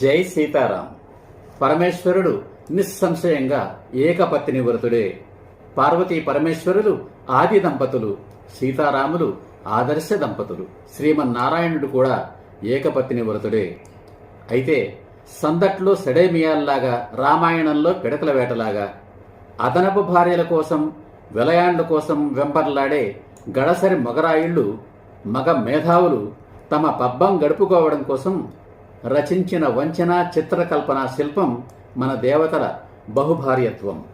జై సీతారాం. పరమేశ్వరుడు నిస్సంశయంగా ఏకపత్ని వ్రతుడే పార్వతీ పరమేశ్వరులు ఆది దంపతులు సీతారాములు ఆదర్శ దంపతులు. శ్రీమన్నారాయణుడు కూడా ఏకపత్ని వ్రతుడే అయితే సందట్లో సెడేమియాల్లాగా రామాయణంలో పిడకల వేటలాగా అదనపు భార్యల కోసం విలయాండ్ల కోసం వెంపర్లాడే గడసరి మగరాయిళ్ళు మగ మేధావులు తమ పబ్బం గడుపుకోవడం కోసం రచించిన వంచన చిత్రకల్పన శిల్పం మన దేవతల బహుభార్యత్వం.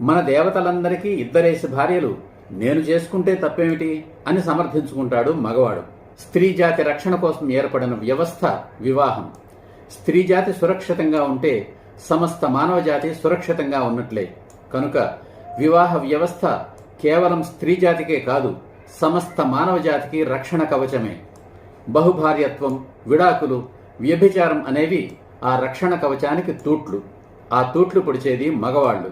మన దేవతలందరికీ ఇద్దరేసి భార్యలు నేను చేసుకుంటే తప్పేమిటి అని సమర్థించుకుంటాడు మగవాడు. స్త్రీ జాతి రక్షణ కోసం ఏర్పడిన వ్యవస్థ వివాహం. స్త్రీ జాతి సురక్షితంగా ఉంటే సమస్త మానవ జాతి సురక్షితంగా ఉన్నట్లే. కనుక వివాహ వ్యవస్థ కేవలం స్త్రీ జాతికే కాదు సమస్త మానవ జాతికి రక్షణ కవచమే. బహుభార్యత్వం విడాకులు వ్యభిచారం అనేవి ఆ రక్షణ కవచానికి తూట్లు. ఆ తూట్లు పొడిచేది మగవాళ్ళు.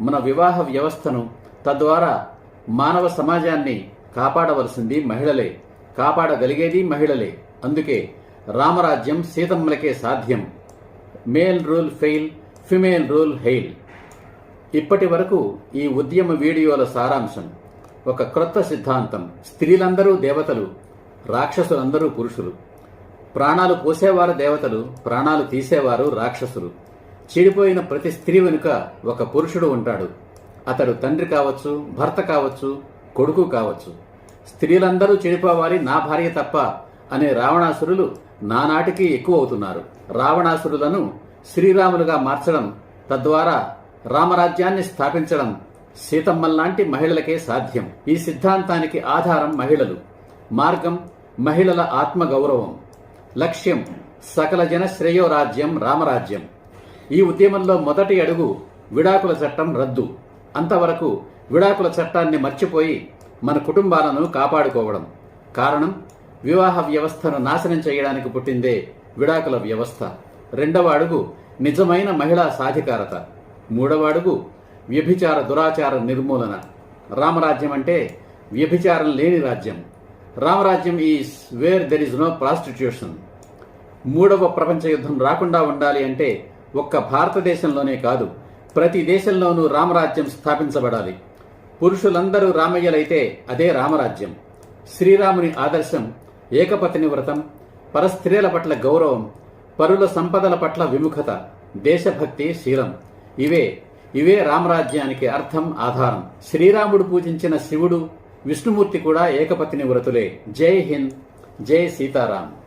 మన వివాహ వ్యవస్థను తద్వారా మానవ సమాజాన్ని కాపాడవలసింది మహిళలే. కాపాడగలిగేది మహిళలే. అందుకే రామరాజ్యం సీతమ్మలకే సాధ్యం. Male rule fail female rule hail. ఇప్పటి వరకు ఈ ఉద్యమ వీడియోల సారాంశం. ఒక క్రొత్త సిద్ధాంతం. స్త్రీలందరూ దేవతలు రాక్షసులందరూ పురుషులు. ప్రాణాలు పోసేవారు దేవతలు ప్రాణాలు తీసేవారు రాక్షసులు. చెడిపోయిన ప్రతి స్త్రీ వెనుక ఒక పురుషుడు ఉంటాడు. అతడు తండ్రి కావచ్చు భర్త కావచ్చు కొడుకు కావచ్చు. స్త్రీలందరూ చెడిపోవాలి నా భార్య తప్ప అనే రావణాసురులు నానాటికి ఎక్కువ అవుతున్నారు రావణాసురులను శ్రీరాములుగా మార్చడం తద్వారా రామరాజ్యాన్ని స్థాపించడం సీతమ్మల్లాంటి మహిళలకే సాధ్యం. ఈ సిద్ధాంతానికి ఆధారం మహిళలు. మార్గం మహిళల ఆత్మగౌరవం. లక్ష్యం సకల జన శ్రేయోరాజ్యం రామరాజ్యం. ఈ ఉద్యమంలో మొదటి అడుగు విడాకుల చట్టం రద్దు. అంతవరకు విడాకుల చట్టాన్ని మర్చిపోయి మన కుటుంబాలను కాపాడుకోవడం. కారణం వివాహ వ్యవస్థను నాశనం చేయడానికి పుట్టిందే విడాకుల వ్యవస్థ. రెండవ అడుగు నిజమైన మహిళా సాధికారత. మూడవ అడుగు వ్యభిచార దురాచార నిర్మూలన. రామరాజ్యం అంటే వ్యభిచారం లేని రాజ్యం. రామరాజ్యం is where there is no prostitution మూడవ ప్రపంచ యుద్ధం రాకుండా ఉండాలి అంటే ఒక్క భారతదేశంలోనే కాదు ప్రతి దేశంలోనూ రామరాజ్యం స్థాపించబడాలి. పురుషులందరూ రామయ్యలైతే అదే రామరాజ్యం. శ్రీరాముని ఆదర్శం ఏకపతిని వ్రతం పరస్త్రీల పట్ల గౌరవం పరుల సంపదల పట్ల విముఖత దేశభక్తి శీలం. ఇవే ఇవే రామరాజ్యానికి అర్థం ఆధారం. శ్రీరాముడు పూజించిన శివుడు విష్ణుమూర్తి కూడా ఏకపతిని వ్రతులే. జై హింద్. జై సీతారాం.